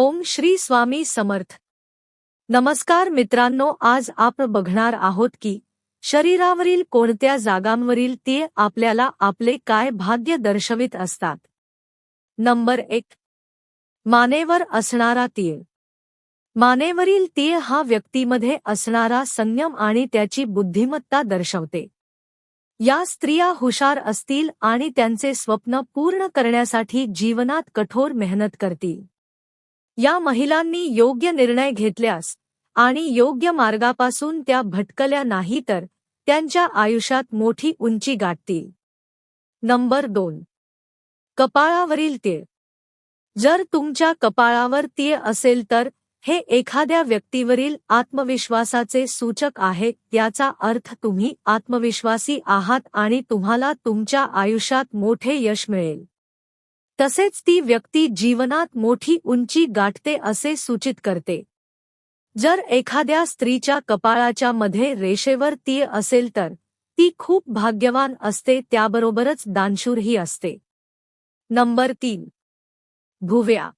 ओम श्री स्वामी समर्थ. नमस्कार मित्रांनो आज आपण बघणार आहोत की शरीरावरील कोणत्या जागांवरील ते आपल्याला आपले काय भाग्य दर्शवित असतात. नंबर एक. मानेवर असणारा तीळ. मानेवरील तीळ हा व्यक्तीमध्ये असणारा संयम आणि त्याची बुद्धिमत्ता दर्शवते. या स्त्रिया हुशार असतील आणि त्यांचे स्वप्न पूर्ण करण्यासाठी जीवनात कठोर मेहनत करतील. या महिलांनी योग्य निर्णय घेतल्यास आणि योग्य मार्गापासून त्या भटकल्या नाही तर त्यांच्या आयुष्यात मोठी उंची गाठतील. नंबर दोन. कपाळावरील तीळ. जर तुमच्या कपाळावर तीळ असेल तर हे एखाद्या व्यक्तीवरील आत्मविश्वासाचे सूचक आहे त्याचा अर्थ तुम्ही आत्मविश्वासी आहात आणि तुम्हाला तुमच्या आयुष्यात मोठे यश मिळेल. तसेच ती व्यक्ती जीवनात मोठी उंची गाठते असे सूचित करते. जर एखाद्या स्त्रीच्या कपाळाच्या मध्ये रेषेवर तीळ असेल तर ती खूप भाग्यवान असते त्याबरोबरच दानशूरही असते. नंबर तीन. भुव्या.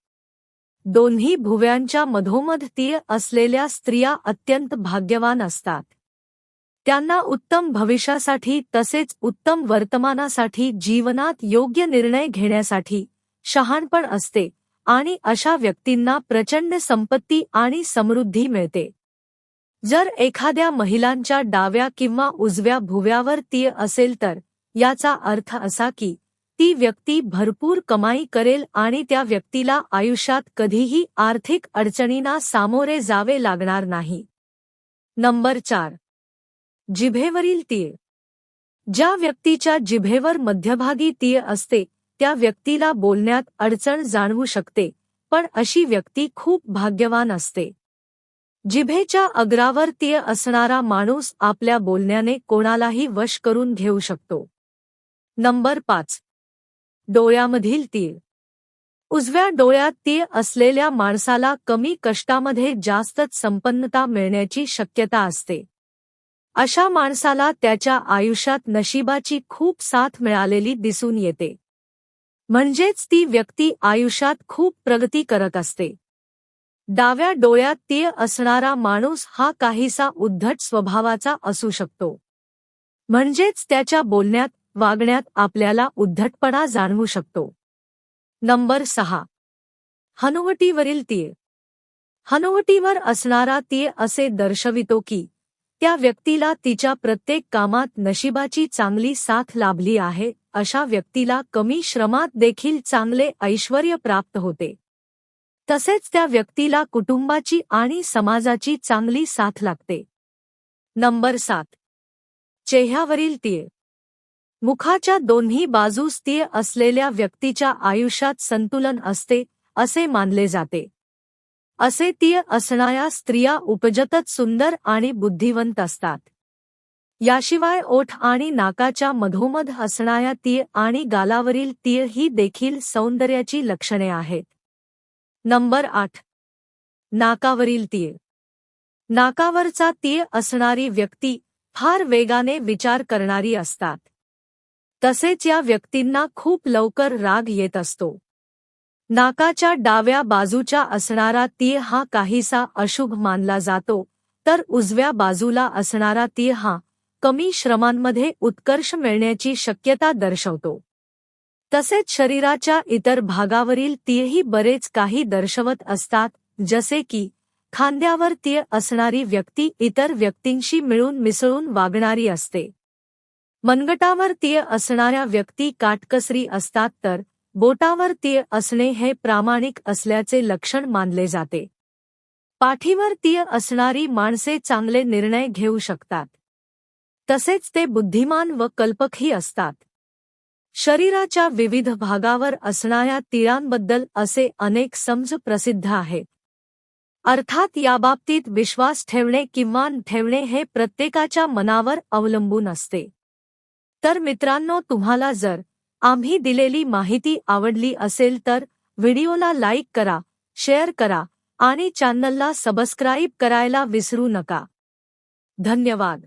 दोन्ही भुव्यांच्या मधोमध तीळ असलेल्या स्त्रिया अत्यंत भाग्यवान असतात. त्यांना उत्तम भविष्यासाठी तसेच उत्तम वर्तमानासाठी जीवनात योग्य निर्णय घेण्यासाठी शहाणपण असते आणि अशा व्यक्तींना प्रचंड संपत्ती आणि समृद्धी मिळते. जर एखाद्या महिलांच्या डाव्या किंवा उजव्या भुव्यावर ती असेल तर याचा अर्थ असा की ती व्यक्ती भरपूर कमाई करेल आणि त्या व्यक्तीला आयुष्यात कधीही आर्थिक अडचणींना सामोरे जावे लागणार नाही. नंबर चार. जिभेवरील तीळ. ज्या व्यक्तीच्या जिभेवर मध्यभागी तीळ असते त्या व्यक्तीला बोलण्यात अडचण जाणवू शकते पण अशी व्यक्ती खूप भाग्यवान असते. जिभेच्या अग्रावरतीय असणारा माणूस आपल्या बोलण्याने कोणालाही वश करून घेऊ शकतो. नंबर पाच. डोळ्यामधील तीळ. उजव्या डोळ्यात तीळ असलेल्या माणसाला कमी कष्टामध्ये जास्तच संपन्नता मिळण्याची शक्यता असते. अशा माणसाला त्याच्या आयुष्यात नशिबाची खूप साथ मिळालेली दिसून येते. म्हणजेच ती व्यक्ती आयुष्यात खूप प्रगती करत असते. डाव्या डोळ्यात तीळ असणारा माणूस हा काहीसा उद्धट स्वभावाचा असू शकतो. म्हणजेच त्याच्या बोलण्यात वागण्यात आपल्याला उद्धटपणा जाणवू शकतो. नंबर सहा. हनुवटीवरील तीळ. हनुवटीवर असणारा तीळ असे दर्शवितो की त्या व्यक्तीला तिच्या प्रत्येक कामात नशिबाची चांगली साथ लाभली आहे अशा व्यक्तीला कमी श्रमात देखील चांगले ऐश्वर प्राप्त होते. तसेच त्या व्यक्तीला कुटुंबाची आणि समाजाची चांगली साथ लागते. नंबर सात. चेह्यावरील तीळ. मुखाच्या दोन्ही बाजूस तीळ असलेल्या व्यक्तीच्या आयुष्यात संतुलन असते असे मानले जाते. असे तीळ असणाऱ्या स्त्रिया उपजतच सुंदर आणि बुद्धिवंत असतात. याशिवाय ओठ आणि नाकाच्या मधोमध असणाऱ्या तीळ आणि गालावरील तीळ ही देखील सौंदर्याची लक्षणे आहेत. नंबर आठ. नाकावरील तीळ. नाकावरचा तीळ असणारी व्यक्ती फार वेगाने विचार करणारी असतात. तसेच या व्यक्तींना खूप लवकर राग येत असतो. नाकाच्या डाव्या बाजूच्या असणारा तीळ हा काहीसा अशुभ मानला जातो तर उजव्या बाजूला असणारा तीळ हा कमी श्रमांमध्ये उत्कर्ष मिळण्याची शक्यता दर्शवतो. तसेच शरीराच्या इतर भागावरील तीळही बरेच काही दर्शवत असतात जसे की खांद्यावर तीळ असणारी व्यक्ती इतर व्यक्तींशी मिळून मिसळून वागणारी असते. मनगटावर तीळ असणाऱ्या व्यक्ती काटकसरी असतात तर बोटावर तीळ असणे हे प्रामाणिक असल्याचे लक्षण मानले जाते. पाठीवर तीळ असणारी माणसे चांगले निर्णय घेऊ शकतात. तसेच ते बुद्धिमान व कल्पकही असतात. शरीराच्या विविध भागावर असणाऱ्या तिळांबद्दल असे अनेक समज प्रसिद्ध आहेत. अर्थात याबाबतीत विश्वास ठेवणे किंवा ठेवणे हे प्रत्येकाच्या मनावर अवलंबून असते. तर मित्रांनो तुम्हाला जर आम्ही दिलेली माहिती आवडली असेल तर व्हिडिओला लाईक करा शेअर करा आणि चॅनलला सबस्क्राईब करायला विसरू नका. धन्यवाद.